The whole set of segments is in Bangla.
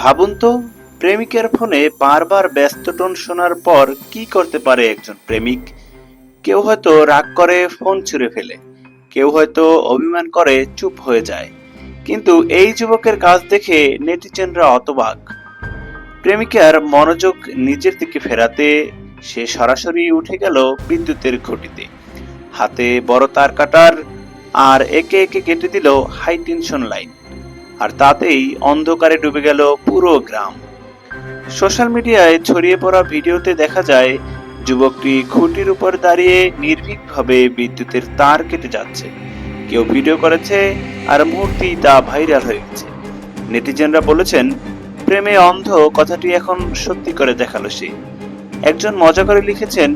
ভাবুন তো, প্রেমিকের ফোনে বারবার ব্যস্ত টোন শোনার পর কি করতে পারে একজন প্রেমিক? কেউ হয়তো রাগ করে ফোন ছুঁড়ে ফেলে, কেউ হয়তো অভিমান করে চুপ হয়ে যায়। কিন্তু এই যুবকের কাজ দেখে নেটিজেনরা অতবাক। প্রেমিকার মনোযোগ নিজের দিকে ফেরাতে, সে সরাসরি উঠে গেল বিদ্যুতের খুঁটিতে হাতে বড় তার কাটার আর একে একে কেটে দিল হাই টেনশন লাইন। আর তাতেই অন্ধকারে ডুবে গেল পুরো গ্রাম। সোশ্যাল মিডিয়ায় ছড়িয়ে পড়া ভিডিওতে দেখা যায়, যুবকটি খুঁটির উপর দাঁড়িয়ে নির্ভীকভাবে বিদ্যুতের তার কেটে যাচ্ছে। কেউ ভিডিও করেছে, আর মুহূর্তেই তা ভাইরাল হয়ে গেছে। নেটিজেনরা বলেছেন, প্রেমে অন্ধ কথাটি এখন সত্যি করে দেখাল সে। একজন মজা করে লিখেছেন,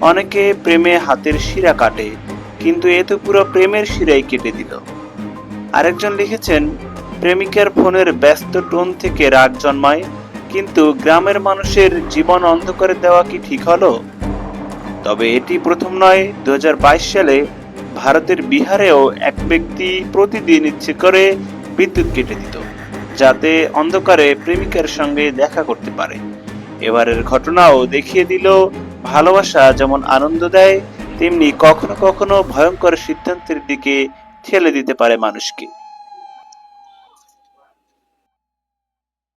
অনেকে প্রেমে হাতের শিরা কাটে, কিন্তু এ তো পুরো প্রেমের শিরাই কেটে দিল। আরেকজন লিখেছেন প্রেমিকার ফোনের ব্যস্ত টোন থেকে রাগ জন্মায়, কিন্তু গ্রামের মানুষের জীবন অন্ধকারে দেওয়া কি ঠিক হলো? তবে এটি প্রথম নয় দু সালে ভারতের বিহারেও এক ব্যক্তি প্রতিদিন ইচ্ছে করে বিদ্যুৎ কেটে দিত, যাতে অন্ধকারে প্রেমিকার সঙ্গে দেখা করতে পারে। এবারের ঘটনাও দেখিয়ে দিল, ভালোবাসা যেমন আনন্দ দেয়, তেমনি কখনো কখনো ভয়ঙ্কর সিদ্ধান্তের দিকে ঠেলে দিতে পারে মানুষকে।